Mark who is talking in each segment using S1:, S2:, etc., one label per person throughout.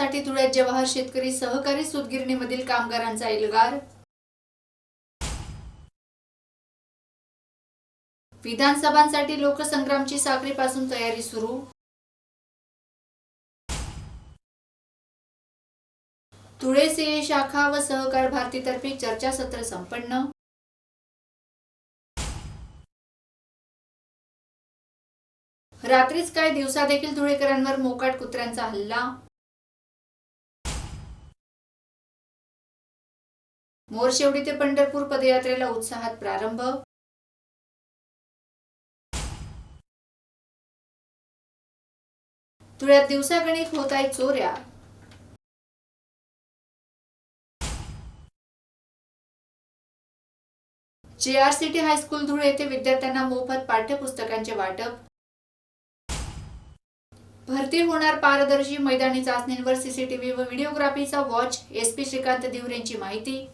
S1: मिळावा धुळ्यात जवाहर शेतकरी सहकारी सुतगिरणीमधील कामगारांचा एल्गार. विधानसभांसाठी लोकसंग्रामची साखरीपासून तयारी सुरू. धुळे सीए शाखा व सहकार भारतीतर्फे चर्चासत्र संपन्न. रात्रीच काय दिवसा देखील धुळेकरांवर मोकाट कुत्र्यांचा हल्ला. मोरशेवडी ते पंढरपूर पदयात्रेला उत्साहात प्रारंभ. धुळ्यात दिवसागणिक होत आहेत चोऱ्या. J R C T high school Dhule येथे विद्यार्थ्यांना मोफत पाठ्यपुस्तकांचे वाटप. भरती होणार पारदर्शी मैदानी चाचणींवर सीसीटीव्ही व व्हिडिओग्राफीचा वॉच. एस पी श्रीकांत दिवरेंची माहिती.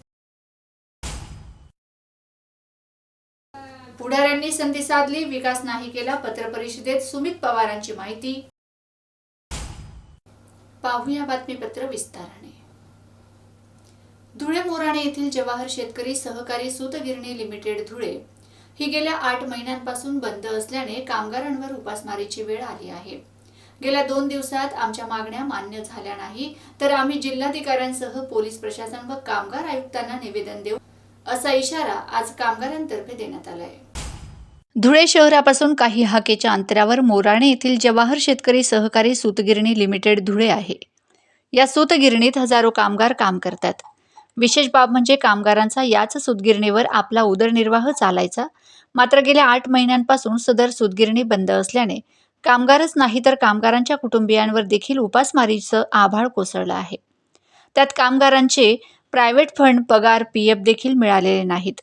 S1: पुढाऱ्यांनी संधी साधली विकास नाही केला पत्रपरिषदेत सुमित पवारांची माहिती. पाहूया बातमीपत्र विस्ताराने. धुळे मोराणे येथील जवाहर शेतकरी सहकारी सूतगिरणी लिमिटेड धुळे ही गेल्या आठ महिन्यांपासून बंद असल्याने कामगारांवर उपासमारीची वेळ आली आहे. गेल्या दोन दिवसात आमच्या मागण्या मान्य झाल्या नाही तर आम्ही जिल्हाधिकाऱ्यांसह पोलीस प्रशासन व कामगार आयुक्तांना निवेदन देऊ. असा इशारा आज कामगारांतर्फे देण्यात आलाय. धुळे शहरापासून काही हाकेच्या अंतरावर मोराणे येथील जवाहर शेतकरी सहकारी सूतगिरणी लिमिटेड धुळे आहे. या सूतगिरणीत हजारो कामगार काम करतात. विशेष बाब म्हणजे कामगारांचा याच सूतगिरणीवर आपला उदरनिर्वाह चालायचा. मात्र गेल्या आठ महिन्यांपासून सदर सूतगिरणी बंद असल्याने कामगारच नाही तर कामगारांच्या कुटुंबियांवर देखील उपासमारीचं आभाळ कोसळलं आहे. त्यात कामगारांचे प्रायव्हेट फंड पगार पी एफ देखील मिळालेले नाहीत.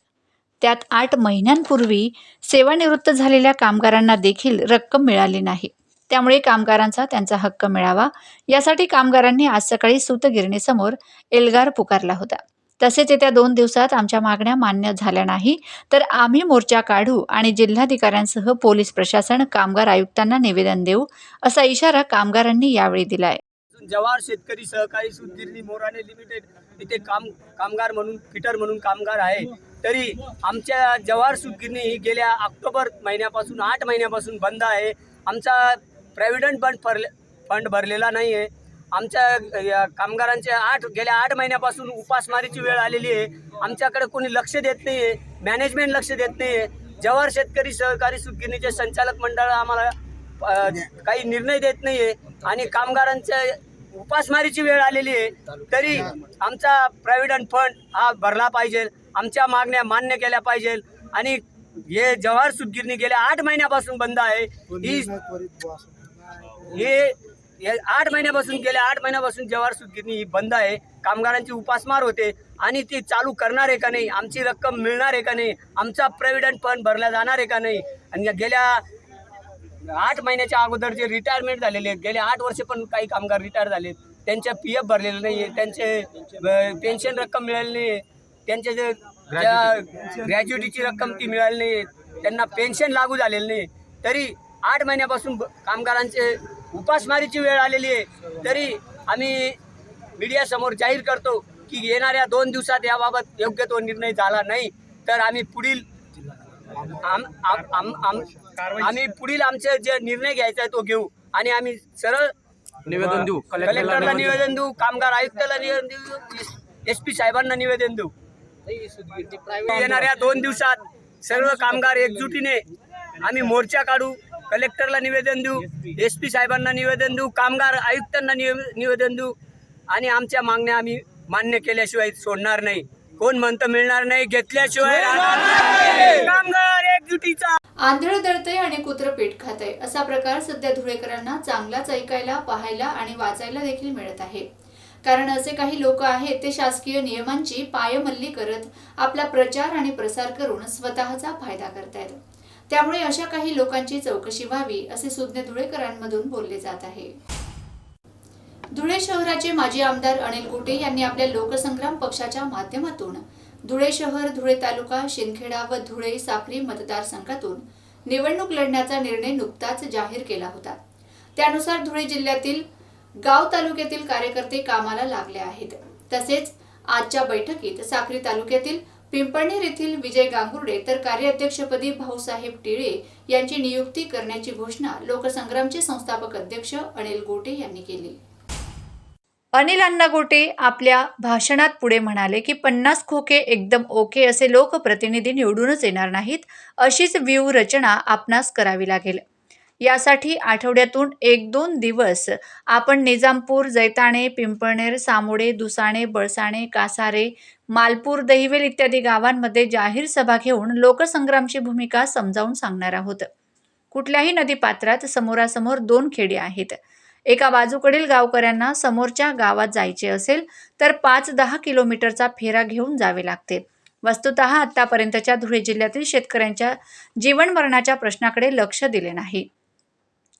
S1: त्यात आठ महिन्यांपूर्वी सेवानिवृत्त झालेल्या कामगारांना देखील रक्कम मिळाली नाही. त्यामुळे कामगारांचा त्यांचा हक्क मिळावा यासाठी कामगारांनी आज सकाळी सूतगिरणीसमोर एल्गार पुकारला होता. तसेच येत्या दोन दिवसात आमच्या मागण्या मान्य झाल्या नाही तर आम्ही मोर्चा काढू आणि जिल्हाधिकाऱ्यांसह पोलीस प्रशासन कामगार आयुक्तांना निवेदन देऊ असा इशारा कामगारांनी यावेळी दिलाय.
S2: जवाहर शेतकरी सहकारी सूतगिरणी मोराणे लिमिटेड इथे काम कामगार म्हणून फिटर म्हणून कामगार आहे. तरी आमच्या जवाहर सूतगिरणी ही गेल्या ऑक्टोबर महिन्यापासून आठ महिन्यापासून बंद आहे. आमचा प्रॅव्हिडंट फंड भरले फंड भरलेला नाही आहे आमच्या या कामगारांचे आठ गेल्या आठ महिन्यापासून उपासमारीची वेळ आलेली आहे. आमच्याकडे कोणी लक्ष देत नाही आहे मॅनेजमेंट लक्ष देत नाही आहे जवाहर शेतकरी सहकारी सूतगिरणीचे संचालक मंडळ आम्हाला काही निर्णय देत नाही आहे आणि कामगारांच्या उपासमारीची वेळ आलेली आहे. तरी आमचा प्रॉव्हिडंट फंड हा भरला पाहिजे. आमच्या मागण्या मान्य केल्या पाहिजे. आणि हे जवाहर सुतगिरणी गेल्या आठ महिन्यापासून बंद आहे. ही हे आठ महिन्यापासून गेल्या आठ महिन्यापासून जवाहर सुतगिरणी ही बंद आहे. कामगारांची उपासमार होते. आणि ती चालू करणार आहे का नाही? आमची रक्कम मिळणार आहे का नाही? आमचा प्रॉव्हिडंट फंड भरला जाणार आहे का नाही? आणि गेल्या आठ महिन्याच्या अगोदर जे रिटायरमेंट झालेले आहेत गेले आठ वर्ष पण काही कामगार रिटायर झाले त्यांच्या पी एफ भरलेलं नाही आहे त्यांचे पेन्शन रक्कम मिळाली नाही आहे त्यांचे जे ग्रॅज्युटीची रक्कम ती मिळाली नाही आहे त्यांना पेन्शन लागू झालेलं नाही तरी आठ महिन्यापासून ब- कामगारांचे उपासमारीची वेळ आलेली आहे. तरी आम्ही मीडियासमोर जाहीर करतो की येणाऱ्या दोन दिवसात याबाबत योग्य तो निर्णय झाला नाही तर आम्ही पुढील आम आम आम आम आम्ही पुढील आमचे जे निर्णय घ्यायचा आहे तो घेऊ. आणि आम्ही सरळ
S3: निवेदन देऊ.
S2: कलेक्टरला निवेदन देऊ. कामगार आयुक्ताला निवेदन देऊ एस पी साहेबांना निवेदन देऊ. येणाऱ्या दोन दिवसात सर्व कामगार एकजुटीने आम्ही मोर्चा काढू कलेक्टरला निवेदन देऊ एस पी साहेबांना निवेदन देऊ कामगार आयुक्तांना निवे- निवेदन देऊ. आणि आमच्या मागण्या आम्ही मान्य केल्याशिवाय सोडणार नाही. कोण म्हणतं मिळणार नाही घेतल्याशिवाय. कामगार एकजुटीचा.
S1: आंधळ दळतय आणि कुत्र पेट खातय. असा प्रकार सध्या धुळेकरांना चांगलाच ऐकायला पाहायला आणि वाचायला देखील मिळत आहे. कारण असे काही लोक आहेत ते शासकीय नियमांची पायमल्ली करत आपला प्रचार आणि प्रसार करून स्वतःचा फायदा करतायत. त्यामुळे अशा काही लोकांची चौकशी व्हावी असे सुज्ञ धुळेकरांमधून बोलले जात आहे. धुळे शहराचे माजी आमदार अनिल गोटे यांनी आपल्या लोकसंग्राम पक्षाच्या माध्यमातून धुळे शहर धुळे तालुका शिंदखेडा व धुळे साक्री मतदारसंघातून निवडणूक लढण्याचा निर्णय नुकताच जाहीर केला होता. त्यानुसार धुळे जिल्ह्यातील गाव तालुक्यातील कार्यकर्ते कामाला लागले आहेत. तसेच आजच्या बैठकीत साक्री तालुक्यातील पिंपळनेर येथील विजय गांगुर्डे तर कार्याध्यक्षपदी भाऊसाहेब टिळे यांची नियुक्ती करण्याची घोषणा लोकसंग्रामचे संस्थापक अध्यक्ष अनिल गोटे यांनी केली. अनिल अण्णा गोटे आपल्या भाषणात पुढे म्हणाले की पन्नास खोके एकदम ओके असे लोकप्रतिनिधी निवडूनच येणार नाहीत अशीच व्यूहरचना आपणास करावी लागेल. यासाठी आठवड्यातून एक दोन दिवस आपण निजामपूर जैताणे पिंपळनेर सामोडे दुसाणे बळसाणे कासारे मालपूर दहिवेल इत्यादी गावांमध्ये जाहीर सभा घेऊन लोकसंग्रामची भूमिका समजावून सांगणार आहोत. कुठल्याही नदीपात्रात समोरासमोर दोन खेडे आहेत. एका बाजूकडील गावकऱ्यांना समोरच्या गावात जायचे असेल तर पाच दहा किलोमीटरचा फेरा घेऊन जावे लागते. वस्तुत आत्तापर्यंतच्या धुळे जिल्ह्यातील शेतकऱ्यांच्या जीवनमरणाच्या प्रश्नाकडे लक्ष दिले नाही.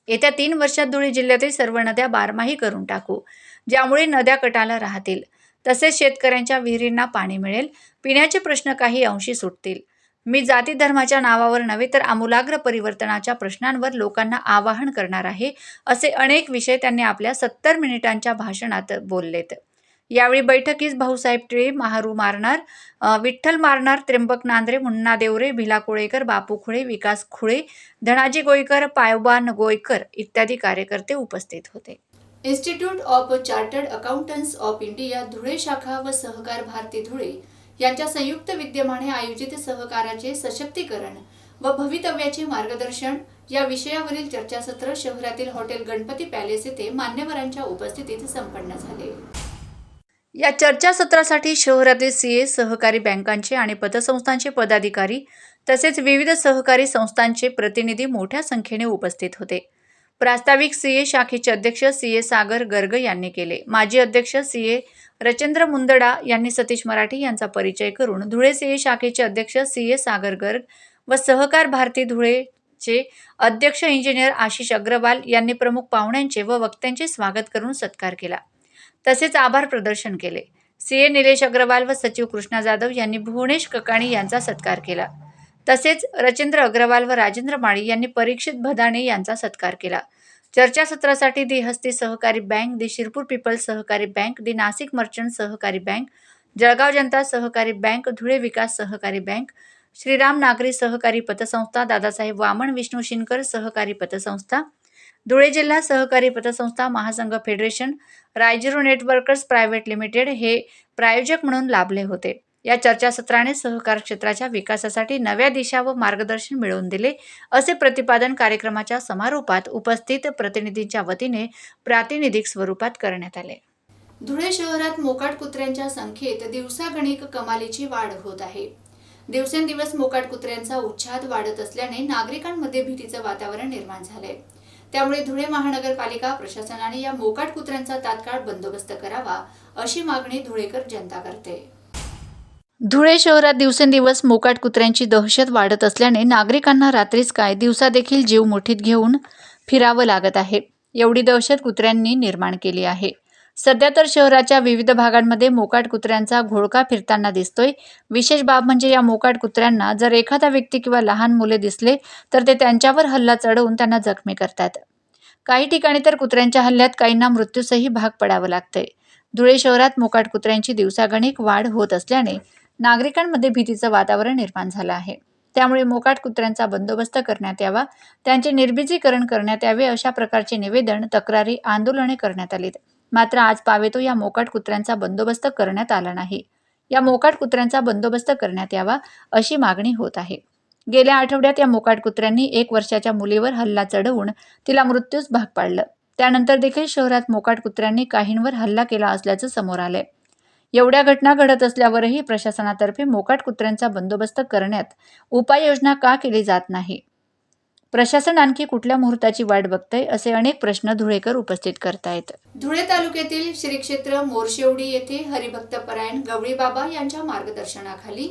S1: येत्या तीन वर्षात धुळे जिल्ह्यातील सर्व नद्या बारमाही करून टाकू ज्यामुळे नद्या कटाला राहतील. तसेच शेतकऱ्यांच्या विहिरींना पाणी मिळेल पिण्याचे प्रश्न काही अंशी सुटतील. मी जाती धर्माच्या नावावर नव्हे तर आमूलाग्र परिवर्तनाच्या प्रश्नांवर लोकांना आवाहन करणार आहे असे अनेक विषय त्यांनी आपल्या सत्तर मिनिटांच्या भाषणात बोललेत. यावेळी बैठकीस भाऊसाहेब टिळे महारू मारणार विठ्ठल मारणार त्र्यंबक नांद्रे मुन्ना देवरे भिला कोळेकर बापू खुळे विकास खुळे धनाजी गोयकर पायबान गोयकर इत्यादी कार्यकर्ते उपस्थित होते. Institute of Chartered Accountants of India Dhule शाखा व सहकार भारती धुळे यांच्या संयुक्त विद्यमाने आयोजित सहकाराचे सशक्तीकरण व भवितव्याचे मार्गदर्शन या विषयावरील चर्चासत्र शहरातील हॉटेल गणपती पॅलेस येथे मान्यवरांच्या उपस्थितीत संपन्न झाले. या चर्चासत्रासाठी शहरातील सीए सहकारी बँकांचे आणि पतसंस्थांचे पदाधिकारी तसेच विविध सहकारी संस्थांचे प्रतिनिधी मोठ्या संख्येने उपस्थित होते. प्रास्ताविक सीए शाखेचे अध्यक्ष सीए सागर गर्ग यांनी केले. माजी अध्यक्ष सीए रचंद्र मुंदडा यांनी सतीश मराठी यांचा परिचय करून धुळे सीए शाखेचे अध्यक्ष सीए सागर गर्ग व सहकार भारती धुळेचे अध्यक्ष इंजिनियर आशिष अग्रवाल यांनी प्रमुख पाहुण्यांचे व वक्त्यांचे स्वागत करून सत्कार केला. तसेच आभार प्रदर्शन केले. सी ए निलेश अग्रवाल व सचिव कृष्णा जाधव यांनी भुवनेश ककाणी यांचा सत्कार केला. तसेच रचेंद्र अग्रवाल व राजेंद्र माळी यांनी परीक्षित भदाणे यांचा सत्कार केला. चर्चासत्रासाठी दि हस्ती सहकारी बँक दि शिरपूर पीपल्स सहकारी बँक दी नाशिक मर्चंट सहकारी बँक जळगाव जनता सहकारी बँक धुळे विकास सहकारी बँक श्रीराम नागरी सहकारी पतसंस्था दादासाहेब वामन विष्णू शिनकर सहकारी पतसंस्था धुळे जिल्हा सहकारी पतसंस्था महासंघ फेडरेशन रायजिरो नेटवर्कर्स प्रायव्हेट लिमिटेड हे प्रायोजक म्हणून लाभले होते. या चर्चासत्राने सहकार क्षेत्राच्या विकासासाठी नव्या दिशा व मार्गदर्शन मिळवून दिले असे प्रतिपादन कार्यक्रमाच्या समारोपात उपस्थित प्रतिनिधींच्या वतीने प्रातिनिधिक स्वरूपात करण्यात आले. धुळे शहरात मोकाट कुत्र्यांच्या संख्येत दिवसागणिक कमालीची वाढ होत आहे. दिवसेंदिवस मोकाट कुत्र्यांचा उच्छाद वाढत असल्याने नागरिकांमध्ये भीतीचं वातावरण निर्माण झालंय. त्यामुळे धुळे महानगरपालिका प्रशासनाने या मोकाट कुत्र्यांचा तात्काळ बंदोबस्त करावा अशी मागणी धुळेकर जनता करते. धुळे शहरात दिवसेंदिवस मोकाट कुत्र्यांची दहशत वाढत असल्याने नागरिकांना रात्रीच काय दिवसा देखील जीव मुठीत घेऊन फिरावं लागत आहे. एवढी दहशत कुत्र्यांनी निर्माण केली आहे. सध्या तर शहराच्या विविध भागांमध्ये मोकाट कुत्र्यांचा घोळका फिरताना दिसतोय. विशेष बाब म्हणजे या मोकाट कुत्र्यांना जर एखादा व्यक्ती किंवा लहान मुले दिसले तर ते त्यांच्यावर हल्ला चढवून त्यांना जखमी करतात. काही ठिकाणी तर कुत्र्यांच्या हल्ल्यात काहींना मृत्यूसही भाग पडावं लागतंय. धुळे शहरात मोकाट कुत्र्यांची दिवसागणिक वाढ होत असल्याने नागरिकांमध्ये भीतीचं वातावरण निर्माण झालं आहे. त्यामुळे मोकाट कुत्र्यांचा बंदोबस्त करण्यात यावा त्यांचे निर्बिजीकरण करण्यात यावे अशा प्रकारचे निवेदन तक्रारी आंदोलने करण्यात आलीत. मात्र आज पावेतो या मोकाट कुत्र्यांचा बंदोबस्त करण्यात आला नाही. या मोकाट कुत्र्यांचा बंदोबस्त करण्यात यावा अशी मागणी होत आहे. गेल्या आठवड्यात या मोकाट कुत्र्यांनी एक वर्षाच्या मुलीवर हल्ला चढवून तिला मृत्यूस भाग पाडलं. त्यानंतर देखील शहरात मोकाट कुत्र्यांनी काहींवर हल्ला केला असल्याचं समोर आलंय. एवढ्या घटना घडत असल्यावरही प्रशासनातर्फे मोकाट कुत्र्यांचा बंदोबस्त करण्यात उपाययोजना का केली जात नाही? प्रशासन आणखी कुठल्या मुहूर्ताची वाट बघतंय असे अनेक प्रश्न धुळेकर उपस्थित करतायत. धुळे तालुक्यातील श्री क्षेत्र मोरशेवडी येथे हरिभक्तपरायण गवळी बाबा यांच्या मार्गदर्शनाखाली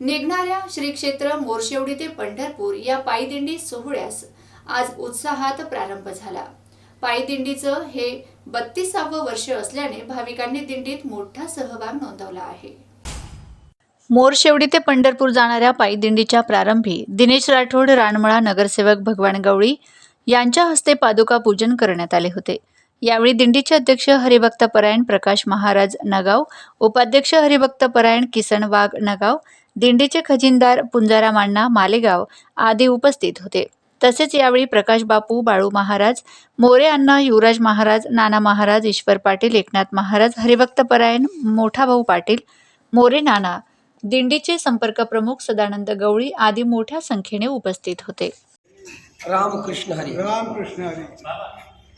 S1: निघणाऱ्या श्री क्षेत्र मोरशेवडी ते पंढरपूर या पायदिंडी सोहळ्यास आज उत्साहात प्रारंभ झाला. पायदिंडीचं हे बत्तीसावं वर्ष असल्याने भाविकांनी दिंडीत मोठा सहभाग नोंदवला आहे. मोरशेवडी ते पंढरपूर जाणाऱ्या पायदिंडीच्या प्रारंभी दिनेश राठोड रानमळा नगरसेवक भगवान गवळी यांच्या हस्ते पादुका पूजन करण्यात आले होते. यावेळी दिंडीचे अध्यक्ष हरिभक्तपरायण प्रकाश महाराज नगाव उपाध्यक्ष हरिभक्तपरायण किसन वाघ नगाव दिंडीचे खजिनदार पुंजारा माण्णा मालेगाव आदी उपस्थित होते. तसेच यावेळी प्रकाश बापू बाळू महाराज मोरे अण्णा युवराज महाराज नाना महाराज ईश्वर पाटील एकनाथ महाराज हरिभक्तपरायण मोठा भाऊ पाटील मोरे नाना दिंडीचे संपर्क प्रमुख सदानंद गवळी आदी मोठ्या संख्येने उपस्थित होते.
S3: रामकृष्ण हरी.
S4: रामकृष्ण हरी.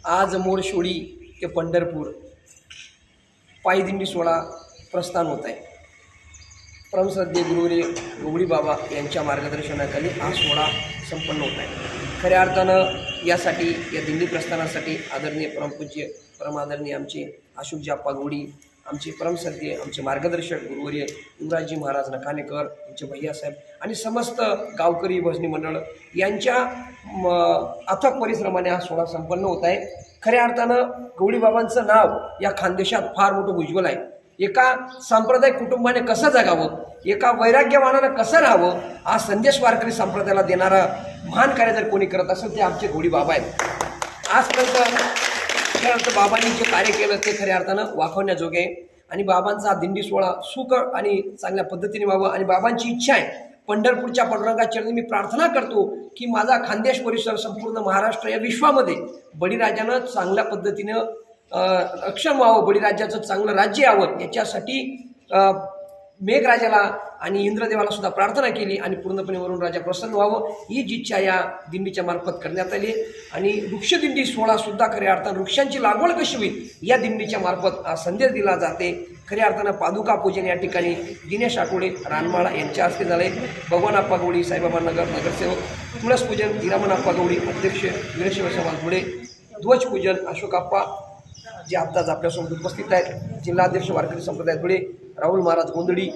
S3: आज मोरशोडी ते पंढरपूर पायदिंडी सोहळा प्रस्थान होत आहे. परमश्रद्धे गुरुवरे गवळी बाबा यांच्या मार्गदर्शनाखाली हा सोहळा संपन्न होत आहे. खऱ्या अर्थानं यासाठी या दिंडी प्रस्थानासाठी आदरणीय परमपूज्य परमादरणीय आमचे अशोकजी पागवडी आमचे परमसद्य आमचे मार्गदर्शक गुरुवर्य युवराजजी महाराज नकानेकर आमचे भैयासाहेब आणि समस्त गावकरी भजनी मंडळ यांच्या म, अथक परिश्रमाने हा सोहळा संपन्न होत आहे. खऱ्या अर्थानं गवळीबाबांचं नाव या खानदेशात फार मोठं उज्ज्वल आहे. एका सांप्रदायिक कुटुंबाने कसं जगावं एका वैराग्यवानानं कसं राहावं हा संदेश वारकरी संप्रदायाला देणारा महान कार्य जर कोणी करत असेल ते आमचे गवळी बाबा आहेत. आजपर्यंत खऱ्या अर्थ बाबांनी जे कार्य केलं ते खऱ्या अर्थानं वाखवण्याजोगे आणि बाबांचा दिंडी सोहळा सुख आणि चांगल्या पद्धतीने व्हावं आणि बाबांची इच्छा आहे. पंढरपूरच्या पांडुरंगाच्या मी प्रार्थना करतो की माझा खानदेश परिसर संपूर्ण महाराष्ट्र या विश्वामध्ये बळीराजानं चांगल्या पद्धतीनं अक्षम रक्षण व्हावं बळीराजाचं चांगलं राज्य यावं याच्यासाठी मेघराजाला आणि इंद्रदेवाला सुद्धा प्रार्थना केली आणि पूर्णपणे वरून राजा प्रसन्न व्हावं ही इच्छा या दिंडीच्या मार्फत करण्यात आली. आणि वृक्षदिंडी सोहळासुद्धा खऱ्या अर्थानं वृक्षांची लागवड कशी होईल या दिंडीच्या मार्फत हा संदेश दिला जाते. खऱ्या अर्थानं पादुका पूजन या ठिकाणी दिनेश आठवडे रानमाळा यांच्या हस्ते झाले. भगवान आप्पा गवडी साईबाबा नगर नगरसेवक तुळस पूजन हिरामन आप्पा गवडी अध्यक्ष वीरशिव समाज धुळे ध्वजपूजन अशोक जे आत्ताच आपल्यासोबत उपस्थित आहेत जिल्हाध्यक्ष वारकरी संप्रदाय धुळे राहुल महाराज गोंधळी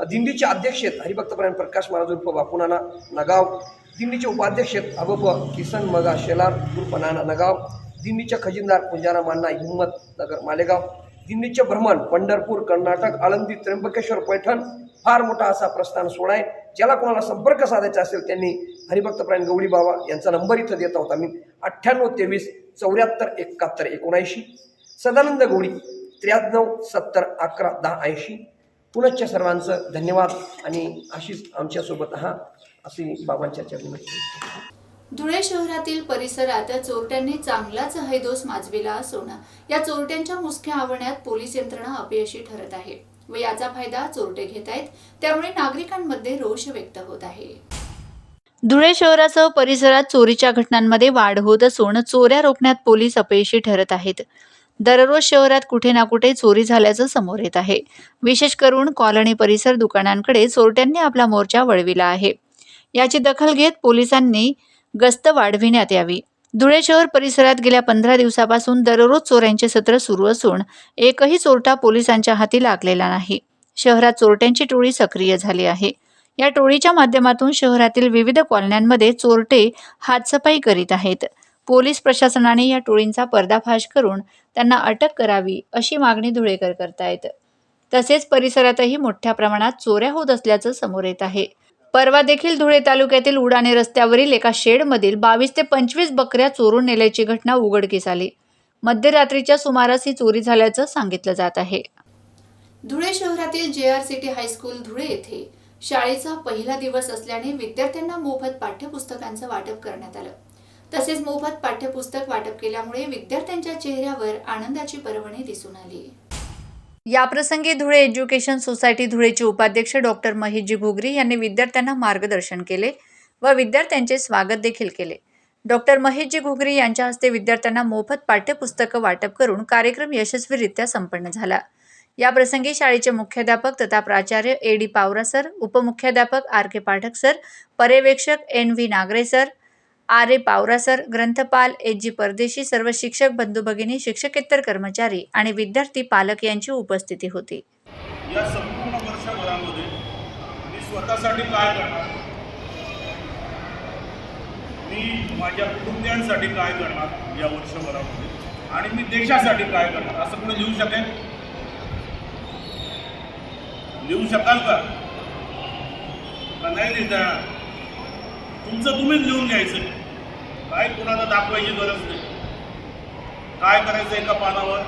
S3: दिंडीचे अध्यक्ष आहेत हरिभक्तपरायण प्रकाश महाराज उर्फ बापूनाना नगाव दिंडीचे उपाध्यक्ष आहेत अबप किसन मगा शेलार उर्फ नाना नगाव दिंडीचे खजिनदार पुंजारा मान्ना हिम्मत नगर मालेगाव दिंडीचे भ्रमण पंढरपूर कर्नाटक आळंदी त्र्यंबकेश्वर पैठण फार मोठा असा प्रस्थान सोहळा आहे ज्याला कोणाला संपर्क साधायचा असेल त्यांनी हरिभक्तपरायण गवळी बाबा यांचा नंबर इथं देत आहोत आम्ही. अठ्ठ्याण्णव तेवीस चौऱ्याहत्तर एकाहत्तर एकोणऐंशी. सदानंद गवळी त्र्याण्णव सत्तर अकरा दहा ऐंशी. पुनश्च सर्वांचं धन्यवाद आणि अशीच आमच्यासोबत हा अशी बाबांच्या चरणी
S1: धुळे शहरातील परिसरात चोरट्यांनी चांगलाच हैदोस माजविला असून या चोरट्यांच्या मुसक्या आवण्यात पोलीस यंत्रणा अपयशी ठरत आहे व याचा फायदा चोरटे घेत आहेत त्यामुळे नागरिकांमध्ये रोष व्यक्त होत आहे. धुळे शहरासह परिसरात चोरीच्या घटनांमध्ये वाढ होत असून चोऱ्या रोखण्यात पोलीस अपयशी ठरत आहेत. दररोज शहरात कुठे ना कुठे चोरी झाल्याचं समोर येत आहे. विशेष करून कॉलनी परिसर दुकानांकडे चोरट्यांनी आपला मोर्चा वळविला आहे. याची दखल घेत पोलिसांनी गस्त वाढविण्यात यावी. धुळे शहर परिसरात गेल्या पंधरा दिवसापासून दररोज चोऱ्यांचे सत्र सुरू असून एकही चोरटा पोलिसांच्या हाती लागलेला नाही. शहरात चोरट्यांची टोळी सक्रिय झाली आहे. या टोळीच्या माध्यमातून शहरातील विविध कॉलन्यांमध्ये चोरटे हातसफाई करीत आहेत. पोलीस प्रशासनाने या टोळींचा पर्दाफाश करून त्यांना अटक करावी अशी मागणी धुळेकर करतायत. तसेच परिसरातही मोठ्या प्रमाणात चोऱ्या होत असल्याचं समोर येत आहे. परवा देखील धुळे तालुक्यातील उडाणे रस्त्यावरील एका शेडमधील बावीस ते पंचवीस बकऱ्या चोरून नेल्याची घटना उघडकीस आली. मध्यरात्रीच्या सुमारास ही चोरी झाल्याचं सांगितलं जात आहे. धुळे शहरातील जे आर सिटी हायस्कूल धुळे येथे शाळेचा पहिला दिवस असल्याने विद्यार्थ्यांना मोफत पाठ्यपुस्तकांचं वाटप करण्यात आलं. तसेच मोफत पाठ्यपुस्तक वाटप केल्यामुळे विद्यार्थ्यांच्या चेहऱ्यावर आनंदाची पर्वणी दिसून आली. याप्रसंगी धुळे एज्युकेशन सोसायटी धुळेचे उपाध्यक्ष डॉक्टर महेशजी घुगरी यांनी विद्यार्थ्यांना मार्गदर्शन केले व विद्यार्थ्यांचे स्वागत देखील केले. डॉक्टर महेशजी घुगरी यांच्या हस्ते विद्यार्थ्यांना मोफत पाठ्यपुस्तकं वाटप करून कार्यक्रम यशस्वीरित्या संपन्न झाला. या प्रसंगी शाळेचे मुख्याध्यापक तथा प्राचार्य ए डी पावरा सर उपमुख्याध्यापक आर के पाठक सर पर्यवेक्षक एन व्ही नागरे सर आरे ए पावरा सर ग्रंथपाल एच जी परदेशी सर्व शिक्षक बंधू भगिनी शिक्षकेतर कर्मचारी आणि विद्यार्थी पालक यांची उपस्थिती होती.
S4: या संपूर्ण वर्षभरामध्ये मी स्वतःसाठी काय करणार? मी माझ्या कुटुंबियांसाठी काय करणार या वर्षभरामध्ये? आणि मी देशासाठी काय करणार? असं कोणी लिहू शकेल? लिहू शकाल का? नाही लिहिता तुमचं तुम्हीच लिहून घ्यायचं. काय कोणाला दाखवायची गरज नाही. काय करायचं एका पानावर?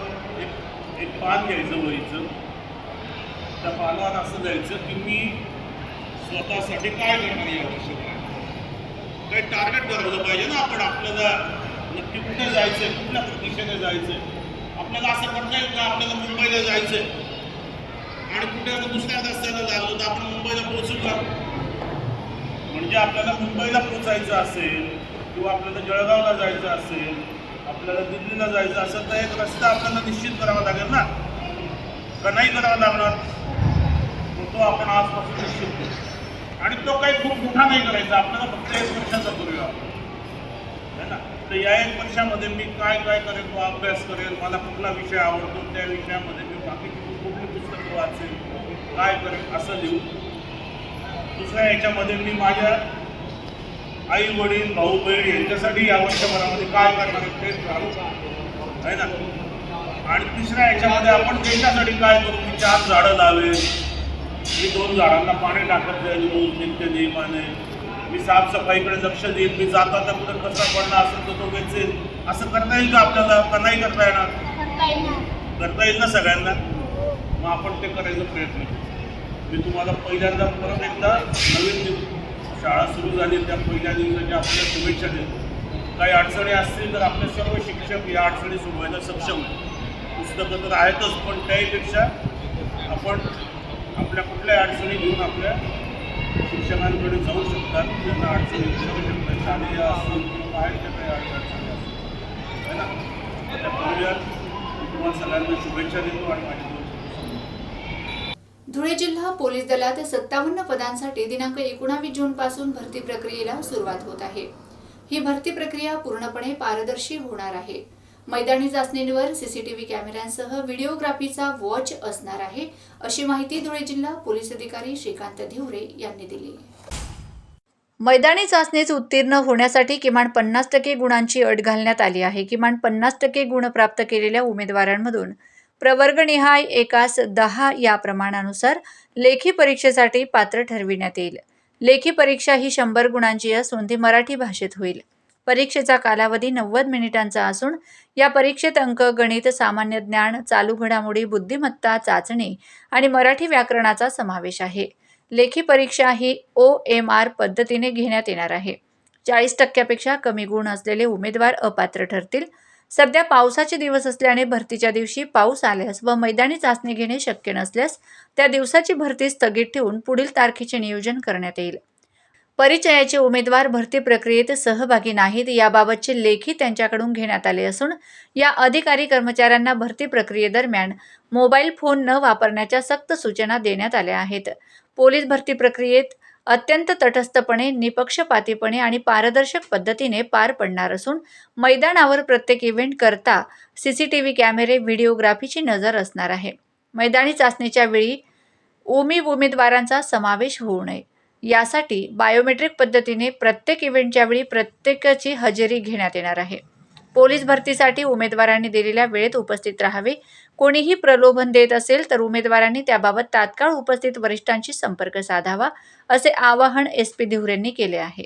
S4: एक एक पान घ्यायचं वहीचं. त्या पानावर असं द्यायचं की मी स्वतःसाठी काय करणार या वर्षभरात? काही टार्गेट ठरवलं पाहिजे ना आपण. आपल्याला नक्की कुठे आहे कुठल्या प्रदेशेने जायचं आहे आपल्याला असं म्हणता येईल का? आपल्याला मुंबईला जायचंय? आणि कुठे आता दुसऱ्या रस्त्याला लागलो तर आपण मुंबईला पोहोचू का? म्हणजे आपल्याला मुंबईला पोचायचं असेल किंवा आपल्याला जळगावला जायचं असेल आपल्याला दिल्लीला जायचं असेल तर एक रस्ता आपल्याला निश्चित करावा लागेल ना? का नाही करावा लागणार? मग तो आपण आजपासून निश्चित करू. आणि तो काही खूप मोठा नाही करायचा. आपल्याला फक्त एक वर्षाचा करूया है ना? तर या एक वर्षामध्ये मी काय काय करेल तो अभ्यास करेल मला कुठला विषय आवडतो त्या विषयामध्ये मी बाकीची कुठली पुस्तकं वाचेल काय करेल असं लिहू दुसऱ्या याच्यामध्ये मी माझ्या आई वडील भाऊ बहीण यांच्यासाठी या वर्षभरामध्ये काय करणार ते आहे ना? आणि तिसऱ्या याच्यामध्ये आपण देशासाठी काय करू? मी चार झाडं लावेल मी दोन झाडांना पाणी टाकत जाईल रोज नित्य नियमाने. मी साफसफाईकडे लक्ष देईल मी जाता तर कुठे कचरा पडला असेल तर तो वेचेल. असं करता येईल का आपल्याला? का नाही करता येणार. करता येईल ना सगळ्यांना? मग आपण ते करायचा प्रयत्न करू. मी तुम्हाला पहिल्यांदा परत एकदा नवीन शाळा सुरू झाली त्या पहिल्या दिवसाच्या आपल्या शुभेच्छा देतो. काही अडचणी असतील तर आपले सर्व शिक्षक या अडचणी सोडवायला सक्षम आहे पुस्तकं तर आहेतच पण त्याहीपेक्षा आपण आपल्या कुठल्याही अडचणी घेऊन आपल्या शिक्षकांकडे जाऊ शकतात त्यांना अडचणी विचारू शकतात शालेय असतील किंवा बाहेरच्या काही अडचणी असतील. है ना? त्या तुम्हाला सगळ्यांना शुभेच्छा देतो आणि माझी
S1: धुळे जिल्हा पोलीस दलात सत्तावन्न पदांसाठी दिनांक एकोणावीस जून पासून भरती प्रक्रियेला सुरुवात होत आहे. ही भरती प्रक्रिया पूर्णपणे पारदर्शी होणार आहे. मैदानी चाचणींवर सीसीटीव्ही कॅमेऱ्यांसह व्हिडिओग्राफीचा वॉच असणार आहे अशी माहिती धुळे जिल्हा पोलीस अधिकारी श्रीकांत धिवरे यांनी दिली. मैदानी चाचणीत उत्तीर्ण होण्यासाठी किमान पन्नास टक्के गुणांची अट घालण्यात आली आहे. किमान पन्नास टक्के गुण प्राप्त केलेल्या उमेदवारांमधून प्रवर्गनिहाय एकास दहा या प्रमाणानुसार लेखी परीक्षेसाठी पात्र ठरविण्यात येईल. लेखी परीक्षा ही शंभर गुणांची असून ती मराठी भाषेत होईल. परीक्षेचा कालावधी नव्वद मिनिटांचा असून या परीक्षेत अंक गणित सामान्य ज्ञान चालू घडामोडी बुद्धिमत्ता चाचणी आणि मराठी व्याकरणाचा समावेश आहे. लेखी परीक्षा ही ओ एम आर पद्धतीने घेण्यात येणार आहे. चाळीस टक्क्यापेक्षा कमी गुण असलेले उमेदवार अपात्र ठरतील. सध्या पावसाचे दिवस असल्याने भरतीच्या दिवशी पाऊस आल्यास व मैदानी चाचणी घेणे शक्य नसल्यास त्या दिवसाची भरती स्थगित ठेवून पुढील तारखेचे नियोजन करण्यात येईल. परिचयाचे उमेदवार भरती प्रक्रियेत सहभागी नाहीत याबाबतचे लेखी त्यांच्याकडून घेण्यात आले असून या अधिकारी कर्मचाऱ्यांना भरती प्रक्रियेदरम्यान मोबाईल फोन न वापरण्याच्या सक्त सूचना देण्यात आल्या आहेत. पोलीस भरती प्रक्रियेत अत्यंत तटस्थपणे निपक्षपातीपणे आणि पारदर्शक पद्धतीने पार पडणार असून मैदानावर प्रत्येक इव्हेंट करता सी सी टी व्ही कॅमेरे व्हिडिओग्राफीची नजर असणार आहे. मैदानी चाचणीच्या वेळी उमी उमेदवारांचा समावेश होऊ नये. यासाठी बायोमेट्रिक पद्धतीने प्रत्येक इव्हेंटच्या वेळी प्रत्येकाची हजेरी घेण्यात येणार आहे. पोलीस भरतीसाठी उमेदवारांनी दिलेल्या वेळेत उपस्थित राहावे कोणीही प्रलोभन देत असेल तर उमेदवारांनी त्याबाबत तात्काळ उपस्थित वरिष्ठांशी संपर्क साधावा असे आवाहन एस पी धिवरेंनी केले आहे.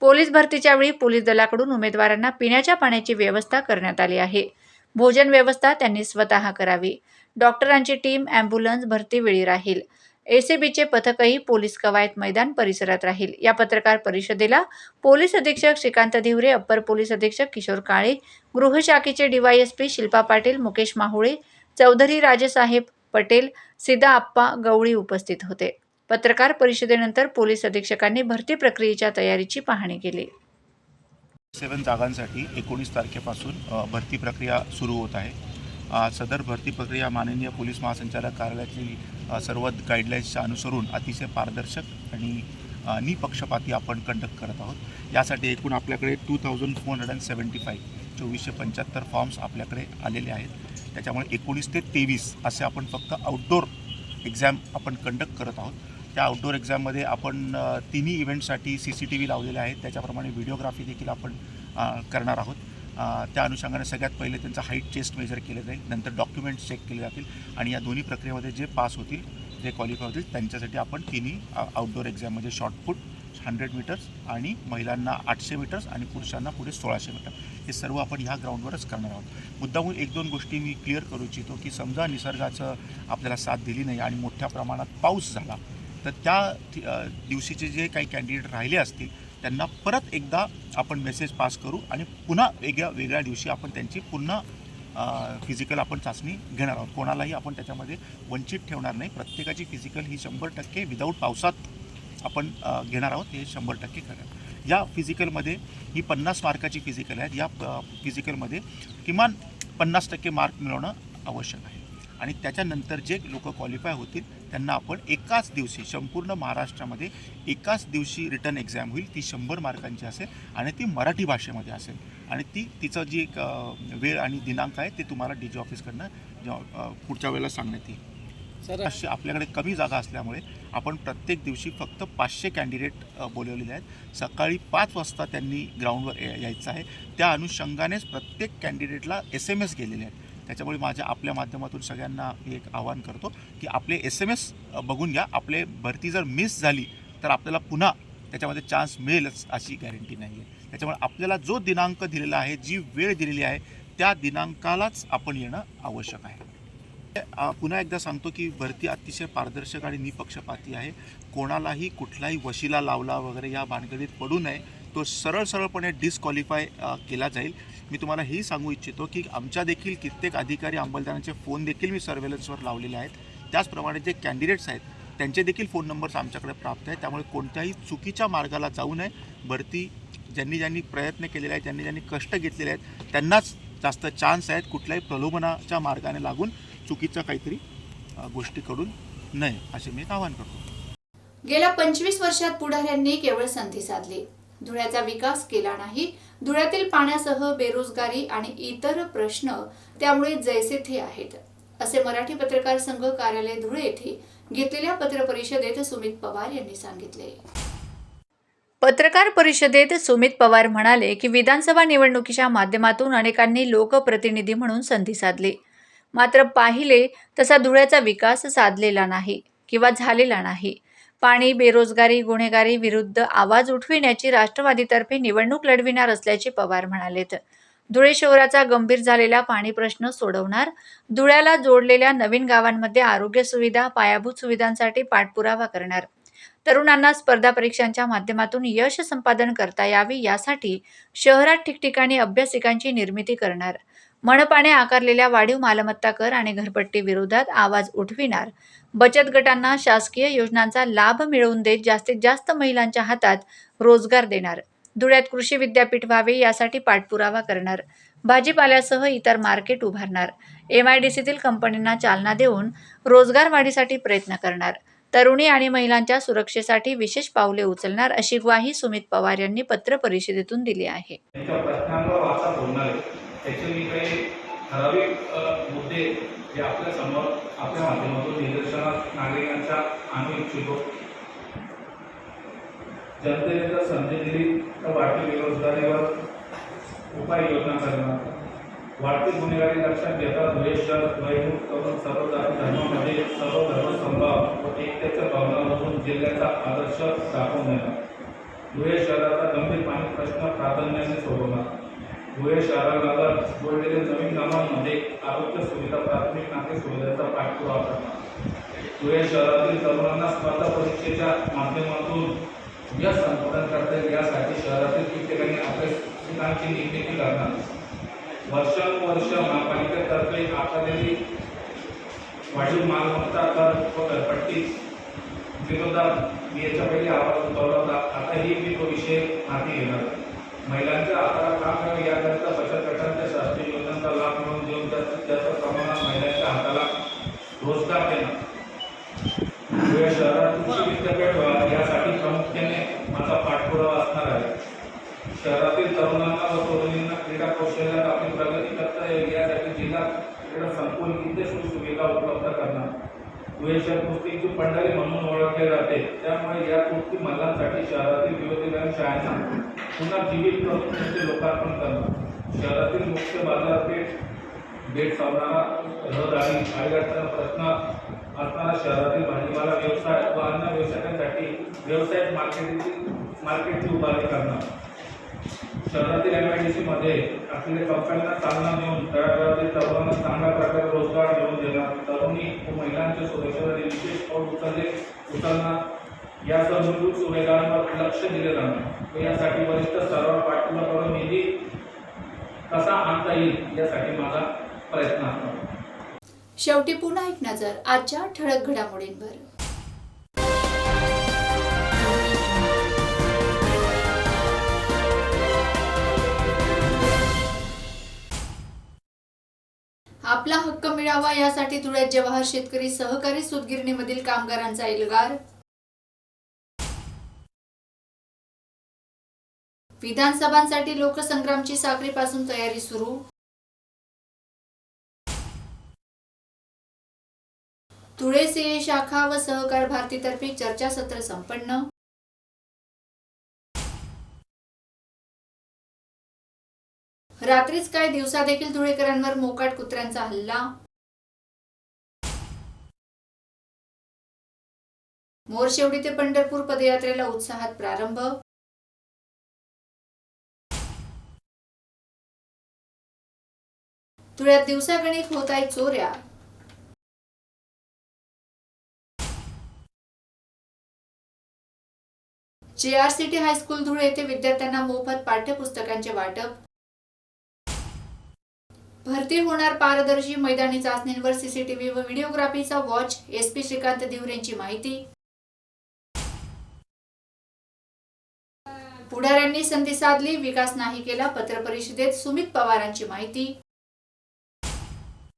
S1: पोलीस भरतीच्या वेळी पोलीस दलाकडून उमेदवारांना पिण्याच्या पाण्याची व्यवस्था करण्यात आली आहे. भोजन व्यवस्था त्यांनी स्वतः करावी. डॉक्टरांची टीम अँब्युलन्स भरतीवेळी राहील. एसीबीचे पथकही पोलीस कवायत मैदान परिसरात राहील. या पत्रकार परिषदेला पोलीस अधीक्षक श्रीकांत धिवरे अप्पर पोलीस अधीक्षक किशोर काळे गृहशाखेचे डीवायएसपी शिल्पा पाटील मुकेश माहुळे चौधरी राजेसाहेब पटेल सिदा आप्पा गवळी उपस्थित होते. पत्रकार परिषदेनंतर पोलीस अधीक्षकांनी भरती प्रक्रियेच्या तयारीची पाहणी केली.
S5: सेवन जागांसाठी एकोणीस तारखेपासून भरती प्रक्रिया सुरू होत आहे. सदर भरती प्रक्रिया माननीय पोलीस महासंचालक कार्यालयातील सर्व गाईडलाईन्सच्या अनुसरून अतिशय पारदर्शक आणि निपक्षपाती आपण कंडक्ट करत आहोत. यासाठी एकूण आपल्याकडे two thousand four hundred and seventy five चोवीसशे पंच्याहत्तर फॉर्म्स आपल्याकडे आलेले आहेत. त्याच्यामुळे एकोणीस ते तेवीस असे आपण फक्त आउटडोर एक्झाम आपण कंडक्ट करत आहोत. त्या आउटडोअर एक्झाममध्ये आपण तिन्ही इव्हेंटसाठी सी सी टी व्ही लावलेले आहेत. त्याच्याप्रमाणे व्हिडिओग्राफी देखील आपण करणार आहोत. त्या अनुषंगाने सगळ्यात पहिले त्यांचं हाईट चेस्ट मेजर केलं जाईल नंतर डॉक्युमेंट्स चेक केले जातील आणि या दोन्ही प्रक्रियेमध्ये जे पास होतील जे क्वालिफाय होतील त्यांच्यासाठी आपण तिन्ही आउटडोअर एक्झाममध्ये शॉर्टपुट हंड्रेड मीटर्स आणि महिलांना आठशे मीटर्स आणि पुरुषांना पुढे सोळाशे मीटर हे सर्व आपण ह्या ग्राउंडवरच करणार आहोत. मुद्दामून एक दोन गोष्टी मी क्लिअर करू इच्छितो की समजा निसर्गाचं आपल्याला साथ दिली नाही आणि मोठ्या प्रमाणात पाऊस झाला तर त्या दिवशीचे जे काही कॅन्डिडेट राहिले असतील त्यांना परत एकदा आपण मेसेज पास करू आणि पुन्हा वेगळ्या वेगळ्या दिवशी आपण त्यांची पुन्हा फिजिकल आपण चाचणी घेणार आहोत. कोणालाही आपण त्याच्यामध्ये वंचित ठेवणार नाही. प्रत्येकाची फिजिकल ही शंभर टक्के विदाऊट पावसात आपण घेणार आहोत. हे शंभर टक्के खरं या फिजिकलमध्ये ही पन्नास मार्काची फिजिकल आहेत. या फिजिकलमध्ये किमान पन्नास टक्के मार्क मिळवणं आवश्यक आहे. आणि त्याच्यानंतर जे लोक क्वालिफाय होतील त्यांना आपण एकाच दिवशी संपूर्ण महाराष्ट्रामध्ये एकाच दिवशी रिटर्न एक्झाम होईल. ती शंभर मार्कांची असेल आणि ती मराठी भाषेमध्ये असेल. आणि ती तिचं जी एक वेळ आणि दिनांक आहे ते तुम्हाला डी जी ऑफिसकडनं पुढच्या वेळेला सांगण्यात येईल. अशी आपल्याकडे कमी जागा असल्यामुळे आपण प्रत्येक दिवशी फक्त पाचशे कॅन्डिडेट बोलवलेले आहेत. सकाळी पाच वाजता त्यांनी ग्राउंडवर यायचं आहे. त्या अनुषंगानेच प्रत्येक कॅन्डिडेटला एस एम एस गेलेले आहेत. त्याच्यामुळे माझ्या आपल्या माध्यमातून सगळ्यांना एक आवाहन करतो की आपले एस एम एस बघून घ्या. आपले भरती जर मिस झाली तर आपल्याला पुन्हा त्याच्यामध्ये चान्स मिळेलच अशी गॅरंटी नाही आहे. त्याच्यामुळे आपल्याला जो दिनांक दिलेला आहे जी वेळ दिलेली आहे त्या दिनांकालाच आपण येणं आवश्यक आहे. पुन्हा एकदा सांगतो की भरती अतिशय पारदर्शक आणि निपक्षपाती आहे. कोणालाही कुठलाही वशिला लावला वगैरे या भानगडीत पडू नये. तो सरळ सरळपणे डिस्क्वालिफाय केला जाईल. मी तुम्हाला हे सांगू इच्छितो की आमच्या देखील कित्येक अधिकारी अंमलदारांचे फोन देखील मी सर्वेलन्सवर लावलेले आहेत. त्याचप्रमाणे जे कॅन्डिडेट्स आहेत त्यांचे देखील फोन नंबर्स आमच्याकडे प्राप्त आहेत. त्यामुळे कोणत्याही चुकीच्या मार्गाला जाऊ नये. भरती ज्यांनी ज्यांनी प्रयत्न केलेले आहेत ज्यांनी ज्यांनी कष्ट घेतलेले आहेत त्यांनाच जास्त चान्स आहेत कुठल्याही प्रलोभनाच्या मार्गाने लागून चुकीचं काहीतरी गोष्टी करून नये असे मी एक आवाहन करतो.
S1: गेल्या पंचवीस वर्षात पुढाऱ्यांनी केवळ संधी साधली. धुळ्याचा विकास केला नाही धुळ्यातील पाण्यासह बेरोजगारी आणि इतर प्रश्न त्यामुळे जैसे थे आहेत. असे मराठी पत्रकार संघ कार्यालय धुळे येथे घेतलेल्या पत्रपरिषदेत सुमित पवार यांनी सांगितले. पत्रकार परिषदेत सुमित पवार म्हणाले की विधानसभा निवडणुकीच्या माध्यमातून अनेकांनी लोकप्रतिनिधी म्हणून संधी साधली. मात्र पाहिले तसा धुळ्याचा विकास साधलेला नाही किंवा झालेला नाही. पाणी बेरोजगारी गुन्हेगारी विरुद्ध आवाज उठविण्याची राष्ट्रवादीतर्फे निवडणूक लढविणार असल्याचे पवार म्हणालेत. धुळे शहराचा गंभीर झालेला पाणी प्रश्न सोडवणार धुळ्याला जोडलेल्या नवीन गावांमध्ये आरोग्य सुविधा पायाभूत सुविधांसाठी पाठपुरावा करणार. तरुणांना स्पर्धा परीक्षांच्या माध्यमातून यश संपादन करता यावी यासाठी शहरात ठिकठिकाणी अभ्यासिकांची निर्मिती करणार. मनपाने आकारलेल्या वाढीव मालमत्ता कर आणि घरपट्टी विरोधात आवाज उठविणार. बचत गटांना शासकीय योजनांचा लाभ मिळवून देत जास्तीत जास्त महिलांच्या हातात रोजगार देणार. धुळ्यात कृषी विद्यापीठ व्हावे यासाठी पाठपुरावा करणार. भाजीपाल्यासह इतर मार्केट उभारणार. एम आय डी सीतील कंपन्यांना चालना देऊन रोजगार वाढीसाठी प्रयत्न करणार. तरुणी आणि महिलांच्या सुरक्षेसाठी विशेष पावले उचलणार अशी ग्वाही सुमित पवार यांनी पत्रपरिषदेतून दिली आहे.
S6: त्याचे मी काही ठराविक मुद्दे जे आपल्यासमोर आपल्या माध्यमातून निदर्शनात नागरिकांच्या आणू इच्छितो. जनतेने जर संधी दिली तर वाढती बेरोजगारीवर उपाययोजना करणं वाढती गुन्हेगारी लक्षात घेता धुळे शहर द्वैमुख करून सर्व धर्मामध्ये सर्व धर्मसंभाव व एकतेच्या भावनामधून जिल्ह्याचा आदर्श दाखवून देणं धुळे शहराचा गंभीर पाणी प्रश्न प्राधान्याने सोडवणार. धुळे शहरालगत जोडलेल्या नवीन गावांमध्ये आरोग्य सुविधा प्राथमिक नाते सुविधांचा पाठपुरावा करणार. धुळे शहरातील तरुणांना स्पर्धा परीक्षेच्या माध्यमातून यश संपादन करता येईल. यासाठी शहरातील ठिकठिकाणी अभ्यासिकांची निर्मिती करणार. वर्षानुवर्ष महापालिकेतर्फे आकारलेली वाढीव मालमत्ता कर व घरपट्टी विरोधात मी याच्या पहिले आवाज उठवला होता. आताही मी तो विषय हाती घेणार महिलांच्या हाताला काम मिळावे याकरिता बचत गटांच्या शासकीय योजनांचा लाभ मिळवून देऊन जास्तीत जास्त प्रमाणात महिलांच्या हाताला रोजगार देणं. धुळे शहरात कृषी विद्यापीठ व्हावं यासाठी प्रामुख्याने माझा पाठपुरावा असणार आहे. शहरातील तरुणांना व तरुणींना क्रीडा कौशल्यात आपली प्रगती करता येईल यासाठी जिल्हा क्रीडा संकुल इथे सुविधा उपलब्ध करणार. द्वेषर कुस्तीची पंढरी म्हणून ओळखले जाते त्यामुळे या कुस्ती महिलांसाठी शहरातील विरोधी शाळांना पुन्हा जीवित करून त्याचे लोकार्पण करणं शहरातील मुख्य बाजारपेठ, बेट सावणारा रहदारी अडीअडचण प्रश्न असणारा शहरातील भाजीपाला व्यवसाय व अन्य व्यवसायांसाठी व्यावसायिक मार्केटची मार्केटची उभारणी करणं शहरातील एम आय डी सीमध्ये असलेल्या कंपन्यांना चालना देऊन तळागाळातील तरुणांना चांगल्या प्रकारे रोज़गार मिळवून देणार. तरुणी व महिलांच्या सुरक्षेवर विशेष पाऊल उचलले उचलणार. या सर्व मूलभूत सुविधांवर लक्ष दिले जाणार व यासाठी वरिष्ठ स्तरावर पाठपुरा करून निधी कसा आणता येईल यासाठी माझा प्रयत्न असणार
S1: शेवटी पुन्हा एक नजर आजच्या ठळक घडामोडींवर. आपला हक्क मिळावा यासाठी धुळ्यात जवाहर शेतकरी सहकारी सूतगिरणीमधील कामगारांचा एल्गार विधानसभांसाठी लोकसंग्रामची साखरीपासून तयारी सुरू? धुळे सीए शाखा व सहकार भारतीतर्फे चर्चासत्र संपन्न? रात्रीच काय दिवसा देखील धुळेकरांवर मोकाट कुत्र्यांचा हल्ला? मोरशेवडी ते पंढरपूर पदयात्रेला उत्साहात प्रारंभ? धुळ्यात दिवसागणिक होत आहेत चोऱ्या. J R C T high school Dhule येथे विद्यार्थ्यांना मोफत पाठ्यपुस्तकांचे वाटप. भरती होणार पारदर्शी मैदानी चाचणींवर सीसीटीव्ही व व्हिडिओग्राफीचा वॉच एस पी श्रीकांत दिवरेंची माहिती. पुढाऱ्यांनी संधी साधली विकास नाही केला पत्रपरिषदेत सुमित पवारांची माहिती.